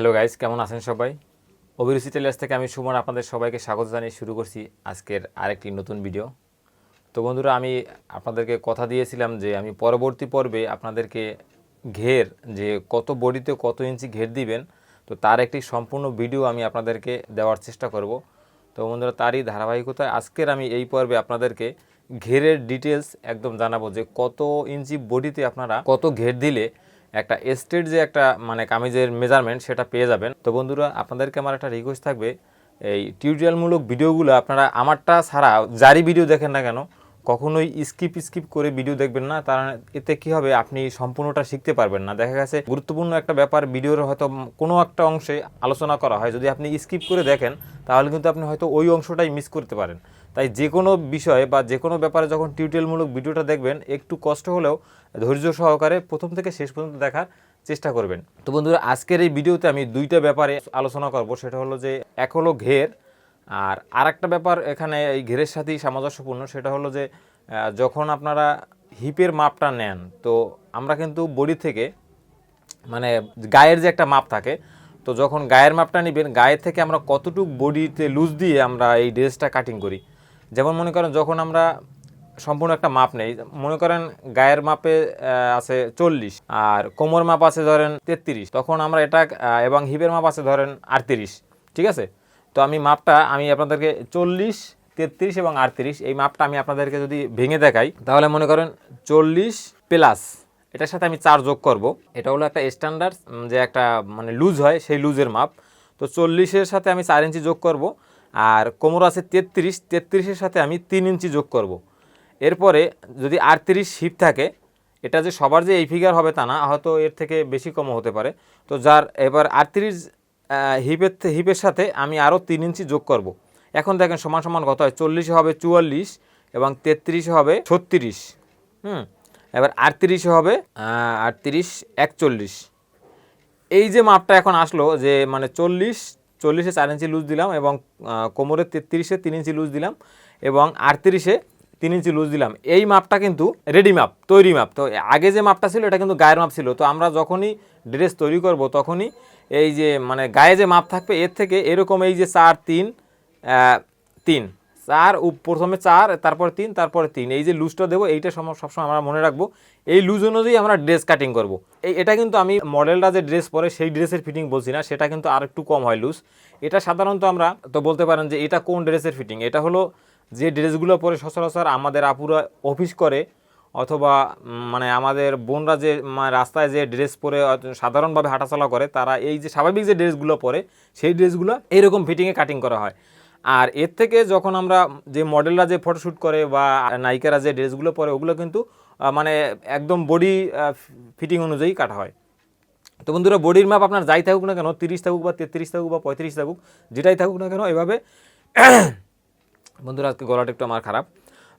Hello guys, কেমন আছেন সবাই? অভিরুচি টেলার্স থেকে আমি সুমন আপনাদের সবাইকে স্বাগত জানিয়ে শুরু করছি আজকের আরেকটি নতুন ভিডিও। তো বন্ধুরা, আমি আপনাদেরকে কথা দিয়েছিলাম যে আমি পরবর্তী পর্বে আপনাদেরকে ঘের, যে কত বডিতে কত ইঞ্চি ঘের দিবেন, তো তার একটি সম্পূর্ণ ভিডিও আমি আপনাদেরকে দেওয়ার চেষ্টা করব। তো বন্ধুরা, তারই ধারাবাহিকতায় আজকের আমি এই পর্বে আপনাদেরকে ঘেরের ডিটেলস একদম জানাব যে কত ইঞ্চি বডিতে আপনারা কত ঘের দিলে একটা এস্টেট যে একটা মানে কামিজের মেজারমেন্ট সেটা পেয়ে যাবেন। তো বন্ধুরা, আপনাদেরকে আমার একটা রিকোয়েস্ট থাকবে, এই টিউটোরিয়ালমূলক ভিডিওগুলো আপনারা আমারটা ছাড়া জারি ভিডিও দেখেন না কেন কখনোই স্কিপ স্কিপ করে ভিডিও দেখবেন না। তার এতে কি হবে? আপনি সম্পূর্ণটা শিখতে পারবেন না। দেখা গেছে, গুরুত্বপূর্ণ একটা ব্যাপার ভিডিওর হয়তো কোনো একটা অংশে আলোচনা করা হয়। যদি আপনি স্কিপ করে দেখেন, তাহলে কিন্তু আপনি হয়তো ওই অংশটাই মিস করতে পারেন। তাই যে কোনো বিষয়ে বা যে কোনো ব্যাপারে যখন টিউটোরিয়ালমূলক ভিডিওটা দেখবেন, একটু কষ্ট হলেও ধৈর্য সহকারে প্রথম থেকে শেষ পর্যন্ত দেখার চেষ্টা করবেন। তো বন্ধুরা, আজকের এই ভিডিওতে আমি দুইটা ব্যাপারে আলোচনা করব। সেটা হলো যে, এক হলো ঘের আর আরেকটা ব্যাপার এখানে এই ঘেরের সাথেই সামঞ্জস্যপূর্ণ, সেটা হলো যে যখন আপনারা হিপের মাপটা নেন, তো আমরা কিন্তু বডি থেকে মানে গায়ের যে একটা মাপ থাকে, তো যখন গায়ের মাপটা নেবেন গায়ের থেকে আমরা কতটুক বডিতে লুজ দিয়ে আমরা এই ড্রেসটা কাটিং করি। যেমন মনে করেন যখন আমরা সম্পূর্ণ একটা মাপ নেই, মনে করেন গায়ের মাপে আছে চল্লিশ, আর কোমর মাপ আছে ধরেন তেত্রিশ, তখন আমরা এটা এবং হিপের মাপ আছে ধরেন আটত্রিশ, ঠিক আছে? তো আমি মাপটা, আমি আপনাদেরকে চল্লিশ, তেত্রিশ এবং আটত্রিশ, এই মাপটা আমি আপনাদেরকে যদি ভেঙে দেখাই, তাহলে মনে করেন চল্লিশ প্লাস এটার সাথে আমি চার যোগ করব। এটা হলো একটা স্ট্যান্ডার্ড যে একটা মানে লুজ হয়, সেই লুজের মাপ। তো চল্লিশের সাথে আমি চার ইঞ্চি যোগ করব, আর কোমর আছে তেত্রিশ, তেত্রিশের সাথে আমি তিন ইঞ্চি যোগ করব। এরপরে যদি আটত্রিশ হিপ থাকে, এটা যে সবার যে এই ফিগার হবে তা না, হয়তো এর থেকে বেশি কমও হতে পারে। তো যার, এবার আটত্রিশ হিপের হিপের সাথে আমি আরও তিন ইঞ্চি যোগ করব। এখন দেখেন সমান সমান কত হয়? চল্লিশে হবে চুয়াল্লিশ এবং তেত্রিশে হবে ছত্রিশ। হুম? এবার আটত্রিশে হবে আটত্রিশ একচল্লিশ। এই যে মাপটা এখন আসলো যে মানে চল্লিশ চল্লিশে চার ইঞ্চি লুজ দিলাম এবং আহ, কোমরের তেত্রিশে তিন ইঞ্চি লুজ দিলাম এবং আটত্রিশে তিন ইঞ্চি লুজ দিলাম। এই মাপটা কিন্তু রেডি মাপ তৈরি মাপ। তো আগে যে মাপটা ছিল এটা কিন্তু গায়ের মাপ ছিল। তো আমরা যখনই ড্রেস তৈরি করব তখনই এই যে মানে গায়ে যে মাপ থাকবে, এর থেকে এরকম এই যে চার, তিন তিন। চার প্রথমে চার, তারপরে তিন তারপরে তিন। এই যে লুজটা দেবো, এইটা সম- সবসময় আমরা মনে রাখব। এই লুজ অনুযায়ী আমরা ড্রেস কাটিং করব। এই, এটা কিন্তু আমি মডেলটা যে ড্রেস পরে, সেই ড্রেসের ফিটিং বলছি না, সেটা কিন্তু আর একটু কম হয় লুজ এটা সাধারণত আমরা তো বলতে পারেন যে এটা কোন ড্রেসের ফিটিং এটা হলো যে ড্রেসগুলো পরে সচরাচর আমাদের আপুরা অফিস করে অথবা মানে আমাদের বোনরা যে মানে রাস্তায় যে ড্রেস পরে সাধারণভাবে হাঁটাচলা করে, তারা এই যে স্বাভাবিক যে ড্রেসগুলো পরে, সেই ড্রেসগুলো এইরকম ফিটিংয়ে কাটিং করা হয়। আর এর থেকে যখন আমরা যে মডেলরা যে ফটোশ্যুট করে বা নায়িকারা যে ড্রেসগুলো পরে, ওগুলো কিন্তু মানে একদম বডি ফিটিং অনুযায়ী কাটা হয়। তো বন্ধুরা বডির মাপ আপনার যাই থাকুক না কেন, তিরিশ থাকুক বা তেত্রিশ থাকুক বা পঁয়ত্রিশ থাকুক, যেটাই থাকুক না কেন, এভাবে, বন্ধুরা আজকে গলাটা একটু আমার খারাপ।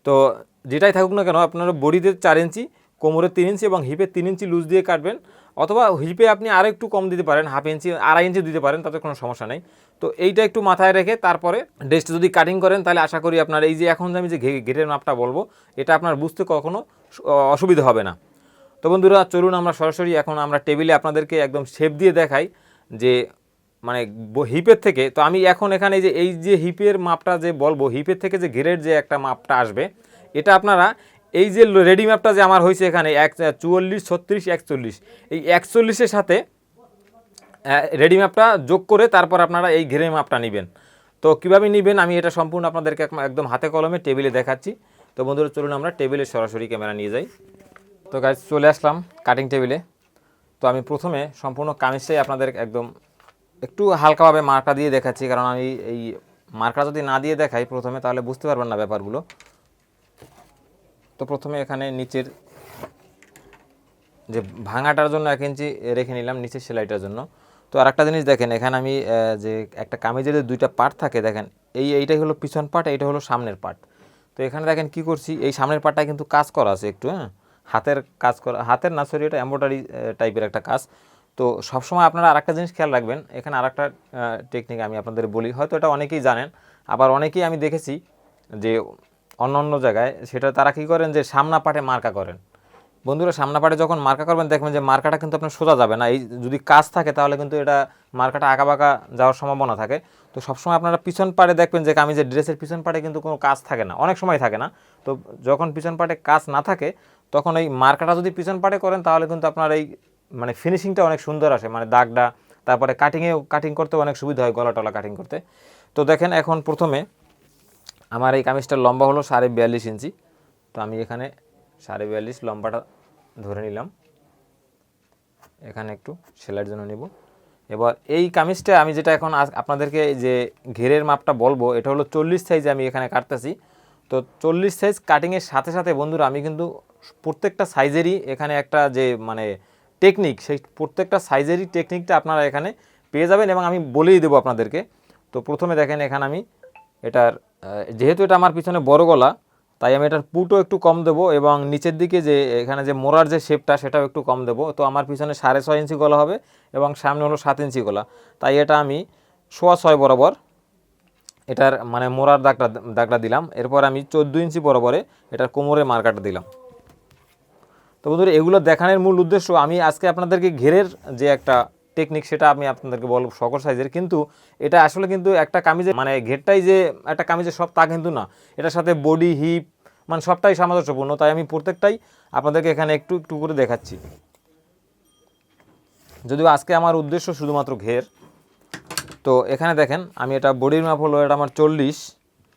তো যেটাই থাকুক না কেন, আপনারা বডিতে চার ইঞ্চি, কোমরে তিন ইঞ্চি এবং হিপে তিন ইঞ্চি লুজ দিয়ে কাটবেন। অথবা হিপে আপনি আরও একটু কম দিতে পারেন, হাফ ইঞ্চি, আড়াই ইঞ্চি দিতে পারেন, তাতে কোনো সমস্যা নেই। তো এইটা একটু মাথায় রেখে তারপরে ড্রেসটা যদি কাটিং করেন, তাহলে আশা করি আপনার এই যে এখন যে আমি যে ঘে- ঘেরের মাপটা বলব, এটা আপনার বুঝতে কখনো অসুবিধা হবে না। তো বন্ধুরা, চলুন আমরা সরাসরি এখন আমরা টেবিলে আপনাদেরকে একদম শেপ দিয়ে দেখাই যে মানে হিপের থেকে, তো আমি এখন এখানে যে এই যে হিপের মাপটা যে বলব হিপের থেকে যে ঘেরের যে একটা মাপটা আসবে, এটা আপনারা এই যে রেডি ম্যাপটা যে আমার হয়েছে এখানে, এক চুয়াল্লিশ, ছত্রিশ, একচল্লিশ, এই একচল্লিশের সাথে রেডি ম্যাপটা যোগ করে তারপর আপনারা এই ঘেরের মাপটা নেবেন। তো কীভাবে নেবেন, আমি এটা সম্পূর্ণ আপনাদেরকে একদম হাতে কলমে টেবিলে দেখাচ্ছি। তো বন্ধুরা, চলুন আমরা টেবিলে সরাসরি ক্যামেরা নিয়ে যাই। তো গাছ চলে আসলাম কাটিং টেবিলে তো আমি প্রথমে সম্পূর্ণ কামিজটাই আপনাদের একদম একটু হালকাভাবে মার্কা দিয়ে দেখাচ্ছি, কারণ আমি এই মার্কা যদি না দিয়ে দেখাই, প্রথমে তাহলে বুঝতে পারবেন না ব্যাপারগুলো। তো প্রথমে এখানে নিচের যে ভাঙাটার জন্য এক ইঞ্চি রেখে নিলাম, নিচের সেলাইটার জন্য। তো আর একটা জিনিস দেখেন, এখানে আমি যে একটা কামিজের যে দুইটা পার্ট থাকে, দেখেন, এই, এইটাই হলো পিছন পার্ট, এইটা হলো সামনের পার্ট। তো এখানে দেখেন কি করছি, এই সামনের পার্টটা কিন্তু কাজ করা আছে একটু হ্যাঁ? হাতের কাজ করা, হাতের না, সরি, এটা এম্ব্রয়ডারি টাইপের একটা কাজ। তো সবসময় আপনারা আরেকটা জিনিস খেয়াল রাখবেন। এখানে আরেকটা টেকনিক আমি আপনাদের বলি। হয়তো এটা অনেকেই জানেন, আবার অনেকেই আমি দেখেছি যে অন্য অন্য জায়গায় সেটা তারা কি করেন যে সামনা পাটে মার্কা করেন। বন্ধুরা সামনা পাটে যখন মার্কা করবেন, দেখবেন যে মার্কাটা কিন্তু আপনার সোজা যাবে না। এই যদি কাজ থাকে, তাহলে কিন্তু এটা মার্কাটা আঁকা বাঁকা যাওয়ার সম্ভাবনা থাকে। তো সবসময় আপনারা পিছন পাড়ে দেখবেন যে কামিজের ড্রেসের পিছন পাড়ে কিন্তু কোনো কাজ থাকে না। অনেক সময় থাকে না। তো যখন পিছন পাটে কাজ না থাকে, তখন এই মার্কাটা যদি পিছন পাটে করেন, তাহলে কিন্তু আপনার এই মানে ফিনিশিংটা অনেক সুন্দর আসে মানে দাগটা, তারপরে কাটিংয়েও কাটিং করতে অনেক সুবিধা হয় গলা টলা কাটিং করতে। তো দেখেন এখন প্রথমে আমার এই কামিজটার লম্বা হলো সাড়ে বিয়াল্লিশ ইঞ্চি। তো আমি এখানে সাড়ে বিয়াল্লিশ লম্বাটা ধরে নিলাম। এখানে একটু সেলাইয়ের জন্য নেব। এবার এই কামিজটা আমি যেটা এখন আপনাদেরকে যে ঘেরের মাপটা বলব, এটা হলো চল্লিশ সাইজ আমি এখানে কাটতেছি। তো চল্লিশ সাইজ কাটিংয়ের সাথে সাথে বন্ধুরা, আমি কিন্তু প্রত্যেকটা সাইজেরই এখানে একটা যে মানে টেকনিক সেই প্রত্যেকটা সাইজেরই টেকনিকটা আপনারা এখানে পেয়ে যাবেন এবং আমি বলেই দেবো আপনাদেরকে। তো প্রথমে দেখেন এখানে আমি এটার যেহেতু এটা আমার পিছনে বড় গলা, তাই আমি এটার পুটও একটু কম দেবো এবং নিচের দিকে যে এখানে যে মোড়ার যে শেপটা সেটাও একটু কম দেবো। তো আমার পিছনে সাড়ে ছয় ইঞ্চি গলা হবে এবং সামনে হলো সাত ইঞ্চি গলা। তাই এটা আমি সোয়া ছয় বরাবর এটার মানে মোড়ার দাগটা দাগটা দিলাম। এরপর আমি চোদ্দ ইঞ্চি বরাবরে এটার কোমরে মার্কাটা দিলাম। তো বন্ধুরা, এগুলো দেখানোর মূল উদ্দেশ্য, আমি আজকে আপনাদেরকে ঘেরের যে একটা টেকনিক সেটা আমি আপনাদেরকে বলব সকল সাইজের কিন্তু এটা আসলে কিন্তু একটা কামিজে মানে ঘেরটাই যে একটা কামিজে সব তা কিন্তু না। এটার সাথে বডি হিপ মানে সবটাই সামঞ্জস্যপূর্ণ। তাই আমি প্রত্যেকটাই আপনাদেরকে এখানে একটু একটু করে দেখাচ্ছি। যদিও আজকে আমার উদ্দেশ্য শুধুমাত্র ঘের, তো এখানে দেখেন, আমি এটা বডির মাপ হলো, এটা আমার চল্লিশ।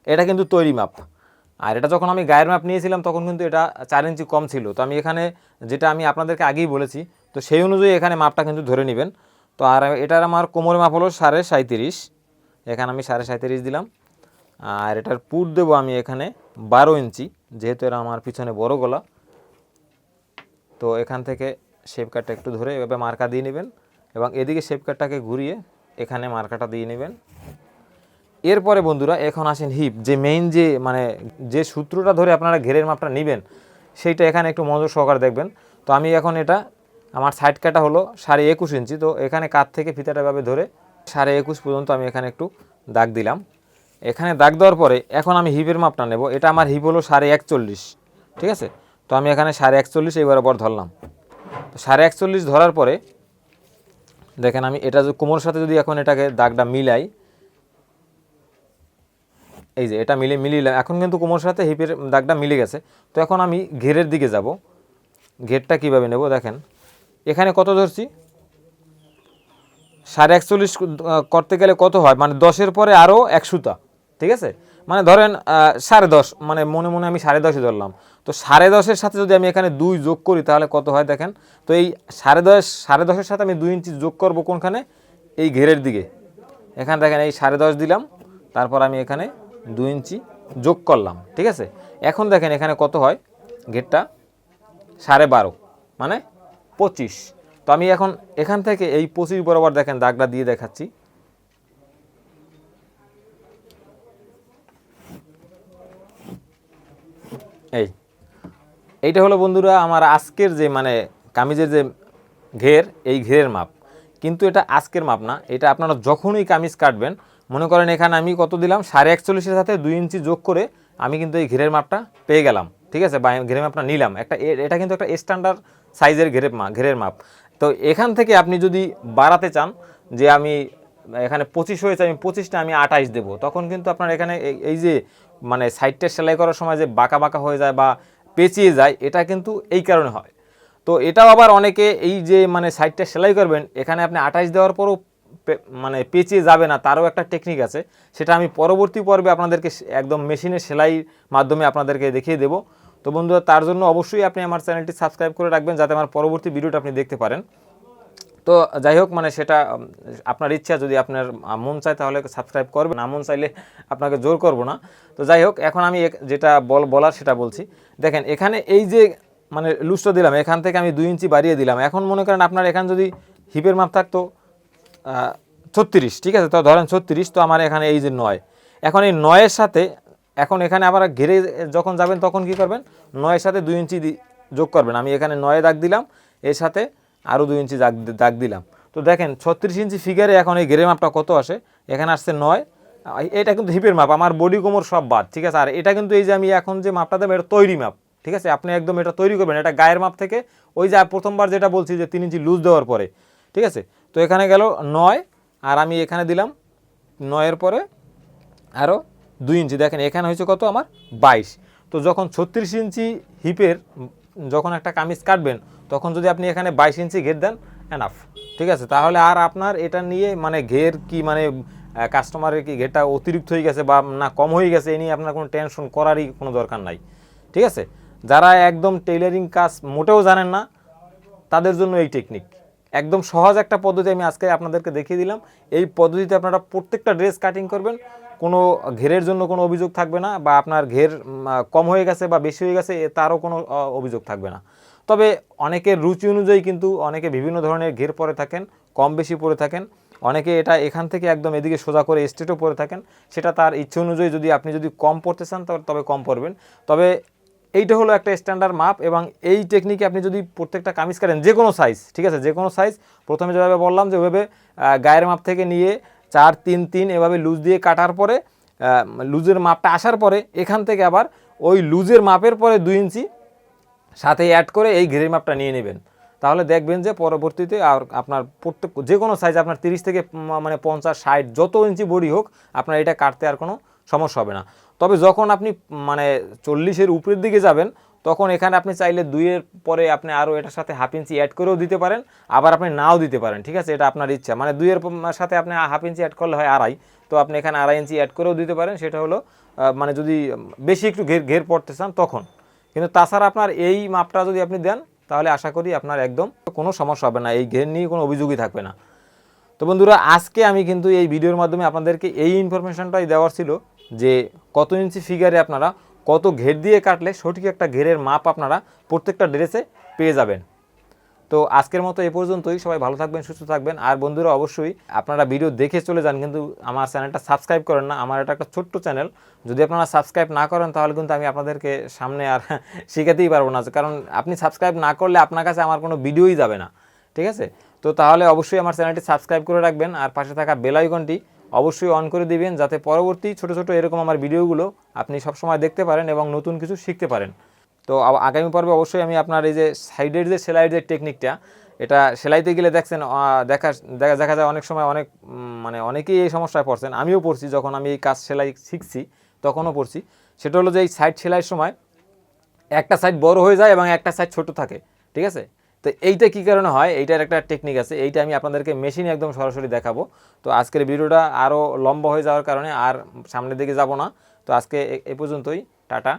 এটা কিন্তু তৈরি মাপ আর এটা যখন আমি গায়ের মাপ নিয়েছিলাম, তখন কিন্তু এটা চার ইঞ্চি কম ছিল। তো আমি এখানে যেটা আমি আপনাদেরকে আগেই বলেছি, তো সেই অনুযায়ী এখানে মাপটা কিন্তু ধরে নেবেন। তো আর এটার আমার কোমরের মাপ হলো সাড়ে সাঁত্রিশ এখানে আমি সাড়ে সাঁত্রিশ দিলাম। আর এটার পুট দেবো আমি এখানে বারো ইঞ্চি, যেহেতু এটা আমার পিছনে বড় গলা। তো এখান থেকে শেপ কাটটা একটু ধরে এভাবে মার্কা দিয়ে নেবেন এবং এদিকে শেপ কাটটাকে ঘুরিয়ে এখানে মার্কাটা দিয়ে নেবেন। এরপরে বন্ধুরা এখন আসেন হিপ, যে মেইন যে মানে যে সূত্রটা ধরে আপনারা ঘেরের মাপটা নেবেন, সেইটা এখানে একটু মনোযোগ সহকারে দেখবেন। তো আমি এখন এটা, আমার সাইড কাটা হলো সাড়ে একুশ ইঞ্চি, তো এখানে কাত থেকে ফিতাটা ভাবে ধরে সাড়ে একুশ পর্যন্ত আমি এখানে একটু দাগ দিলাম। এখানে দাগ দেওয়ার পরে এখন আমি হিপের মাপটা নেব, এটা আমার হিপ হলো সাড়ে একচল্লিশ, ঠিক আছে? তো আমি এখানে সাড়ে একচল্লিশ এই বরাবর ধরলাম। তো সাড়ে একচল্লিশ ধরার পরে, দেখেন আমি এটা কোমর সাথে যদি এখন এটাকে দাগটা মিলাই এই যে, এটা মিলে মিলিয়ে এখন কিন্তু কোমর সাথে হিপের দাগটা মিলে গেছে। তো এখন আমি ঘেরের দিকে যাব। ঘেরটা কীভাবে নেব দেখেন। এখানে কত ধরছি? সাড়ে একচল্লিশ করতে গেলে কত হয়? মানে দশের পরে আরও এক সুতা, ঠিক আছে? মানে ধরেন সাড়ে দশ মানে মনে মনে আমি সাড়ে দশে ধরলাম। তো সাড়ে দশের সাথে যদি আমি এখানে দুই যোগ করি, তাহলে কত হয় দেখেন? তো এই সাড়ে দশ, সাড়ে দশের সাথে আমি দুই ইঞ্চি যোগ করব কোনখানে? এই ঘেরের দিকে। এখানে দেখেন, এই সাড়ে দশ দিলাম। তারপর আমি এখানে দুই ইঞ্চি যোগ করলাম, ঠিক আছে? এখন দেখেন এখানে কত হয়? ঘেরটা সাড়ে বারো মানে পঁচিশ। তো আমি এখন এখান থেকে এই পঁচিশ বরাবর দেখেন দাগটা দিয়ে দেখাচ্ছি। এই, এইটা হলো বন্ধুরা আমার আজকের যে মানে কামিজের যে ঘের, এই ঘেরের মাপ। কিন্তু এটা আজকের মাপ না, এটা আপনারা যখনই কামিজ কাটবেন মনে করেন এখানে আমি কত দিলাম? সাড়ে একচল্লিশের সাথে দুই ইঞ্চি যোগ করে আমি কিন্তু এই ঘেরের মাপটা পেয়ে গেলাম। ঠিক আছে? বা ঘেরের মাপটা নিলাম। একটা এটা কিন্তু একটা স্ট্যান্ডার্ড সাইজের ঘেরের মা ঘেরের মাপ। তো এখান থেকে আপনি যদি বাড়াতে চান যে আমি এখানে পঁচিশ হয়েছে, আমি পঁচিশটা, আমি আঠাইশ দেবো। তখন কিন্তু আপনার এখানে এই- যে মানে সাইডটা সেলাই করার সময় যে বাঁকা বাঁকা হয়ে যায় বা পেঁচিয়ে যায়, এটা কিন্তু এই কারণে হয়। তো এটাও আবার অনেকে এই যে মানে সাইডটা সেলাই করবেন, এখানে আপনি আঠাইশ দেওয়ার পরও মানে পেঁচিয়ে যাবে না, তারও একটা টেকনিক আছে। সেটা আমি পরবর্তী পর্বে আপনাদেরকে একদম মেশিনে সেলাই মাধ্যমে আপনাদেরকে দেখিয়ে দেবো। তো বন্ধুরা, তার জন্য অবশ্যই আপনি আমার চ্যানেলটি সাবস্ক্রাইব করে রাখবেন, যাতে আমার পরবর্তী ভিডিওটা আপনি দেখতে পারেন। তো যাই হোক মানে সেটা আপনার ইচ্ছা, যদি আপনার মন চায় তাহলে সাবস্ক্রাইব করবেন, না মন চাইলে আপনাকে জোর করব না। তো যাই হোক, এখন আমি যেটা বল, বলার সেটা বলছি। দেখেন, এখানে এই যে মানে লুজটা দিলাম, এখান থেকে আমি দুই ইঞ্চি বাড়িয়ে দিলাম। এখন মনে করেন আপনার এখানে যদি হিপের মাপ থাকতো ছত্রিশ, ঠিক আছে? তো ধরেন ছত্রিশ, তো আমার এখানে এই যে নয়। এখন এই নয়ের সাথে, এখন এখানে আবার ঘেরে যখন যাবেন, তখন কি করবেন? নয়ের সাথে দুই ইঞ্চি যোগ করবেন। আমি এখানে নয়ে দাগ দিলাম, এর সাথে আরও দুই ইঞ্চি দাগ দাগ দিলাম। তো দেখেন, ছত্রিশ ইঞ্চি ফিগারে এখন এই ঘেরে মাপটা কত আসে? এখানে আসছে নয়। এটা কিন্তু হিপের মাপ, আমার বডি কোমর সব বাদ, ঠিক আছে? আর এটা কিন্তু এই যে আমি এখন যে মাপটা দেবো, এটা তৈরি মাপ, ঠিক আছে? আপনি একদম এটা তৈরি করবেন। এটা গায়ের মাপ থেকে ওই যে প্রথমবার যেটা বলছি যে তিন ইঞ্চি লুজ দেওয়ার পরে, ঠিক আছে? তো এখানে গেল নয়, আর আমি এখানে দিলাম নয়ের পরে আরও দুই ইঞ্চি। দেখেন, এখানে হয়েছে কত আমার? বাইশ। তো যখন ছত্রিশ ইঞ্চি হিপের যখন একটা কামিজ কাটবেন, তখন যদি আপনি এখানে বাইশ ইঞ্চি ঘের দেন এনাফ ঠিক আছে? তাহলে আর আপনার এটা নিয়ে মানে ঘের কি মানে কাস্টমারের কি ঘেরটা অতিরিক্ত হয়ে গেছে বা না কম হয়ে গেছে, এ নিয়ে আপনার কোনো টেনশন করারই কোনো দরকার নাই। ঠিক আছে? যারা একদম টেইলারিং কাজ মোটেও জানেন না, তাদের জন্য এই টেকনিক একদম সহজ একটা পদ্ধতি আমি আজকে আপনাদেরকে দেখিয়ে দিলাম। এই পদ্ধতিতে আপনারা প্রত্যেকটা ড্রেস কাটিং করবেন। কোনো ঘেরের জন্য কোনো অভিযোগ থাকবে না বা আপনার ঘের কম হয়ে গেছে বা বেশি হয়ে গেছে তারও কোনো অভিযোগ থাকবে না। তবে অনেকের রুচি অনুযায়ী কিন্তু অনেকে বিভিন্ন ধরনের ঘের পরে থাকেন, কম বেশি পরে থাকেন। অনেকে এটা এখান থেকে একদম এদিকে সোজা করে স্ট্রেটও পরে থাকেন। সেটা তার ইচ্ছে অনুযায়ী যদি আপনি যদি কম পড়তে চান তবে- কম পরবেন। তবে এইটা হলো একটা স্ট্যান্ডার্ড মাপ এবং এই টেকনিকে আপনি যদি প্রত্যেকটা কামিজ কাটেন, যে কোনো সাইজ ঠিক আছে? যে কোনো সাইজ প্রথমে যেভাবে বললাম যে ওইভাবে গায়ের মাপ থেকে নিয়ে চার, তিন তিন এভাবে লুজ দিয়ে কাটার পরে লুজের মাপটা আসার পরে, এখান থেকে আবার ওই লুজের মাপের পরে দুই ইঞ্চি সাথে অ্যাড করে এই ঘেরের মাপটা নিয়ে নেবেন। তাহলে দেখবেন যে পরবর্তীতে আর আপনার প্রত্যেক, যে কোনো সাইজ আপনার তিরিশ থেকে মানে পঞ্চাশ, ষাট, যত ইঞ্চি বডি হোক, আপনার এটা কাটতে আর কোনো সমস্যা হবে না। তবে যখন আপনি মানে চল্লিশের উপরের দিকে যাবেন, তখন এখানে আপনি চাইলে দুইয়ের পরে আপনি আরও এটার সাথে হাফ ইঞ্চি অ্যাড করেও দিতে পারেন, আবার আপনি নাও দিতে পারেন, ঠিক আছে? এটা আপনার ইচ্ছা। মানে দুইয়ের সাথে আপনি হাফ ইঞ্চি অ্যাড করলে হয় আড়াই, তো আপনি এখানে আড়াই ইঞ্চি অ্যাড করেও দিতে পারেন। সেটা হলো মানে যদি বেশি একটু ঘের ঘের পড়তে চান, তখন। কিন্তু তাছাড়া আপনার এই মাপটা যদি আপনি দেন, তাহলে আশা করি আপনার একদম কোনো সমস্যা হবে না, এই ঘের নিয়ে কোনো অভিযোগই থাকবে না। তো বন্ধুরা, আজকে আমি কিন্তু এই ভিডিওর মাধ্যমে আপনাদেরকে এই ইনফরমেশনটাই দেওয়ার ছিল। যে কত ইঞ্চি ফিগারে আপনারা কত ঘের দিয়ে কাটলে সঠিক একটা ঘেরের মাপ আপনারা প্রত্যেকটা ড্রেসে পেয়ে যাবেন। তো আজকের মতো এ পর্যন্তই। সবাই ভালো থাকবেন, সুস্থ থাকবেন। আর বন্ধুরা, অবশ্যই আপনারা ভিডিও দেখে চলে যান। কিন্তু আমার চ্যানেলটা সাবস্ক্রাইব করেন না। আমার এটা একটা ছোট্ট চ্যানেল যদি আপনারা সাবস্ক্রাইব না করেন, তাহলে কিন্তু আমি আপনাদেরকে সামনে আর শেখাতেই পারব না। কারণ আপনি সাবস্ক্রাইব না করলে আপনার কাছে আমার কোনো ভিডিওই যাবে না। ঠিক আছে? তো তাহলে অবশ্যই আমার চ্যানেলটি সাবস্ক্রাইব করে রাখবেন। আর পাশে থাকা বেল আইকনটি অবশ্যই অন করে দিবেন যাতে পরবর্তী ছোট ছোট এরকম আমার ভিডিওগুলো আপনি সবসময় দেখতে পারেন এবং নতুন কিছু শিখতে পারেন। তো আগামী পর্বে অবশ্যই আমি আপনার এই যে সাইডের যে সেলাইয়ের যে টেকনিকটা এটা সেলাইতে গেলে দেখছেন দেখা দেখা যায় অনেক সময় অনেক মানে অনেকেই এই সমস্যায় পড়ছেন। আমিও পড়ছি, যখন আমি এই কাজ সেলাই শিখছি, তখনও পড়ছি। সেটা হলো যে এই সাইড সেলাইয়ের সময় একটা সাইড বড় হয়ে যায় এবং একটা সাইড ছোট থাকে, ঠিক আছে? তো এইটা কী কারণে হয়? এইটার একটা টেকনিক আছে। এইটা আমি আপনাদেরকে মেশিনে একদম সরাসরি দেখাবো। তো আজকের ভিডিওটা আরও লম্বা হয়ে যাওয়ার কারণে আর সামনের দিকে যাব না। তো আজকে এ- পর্যন্তই। টাটা।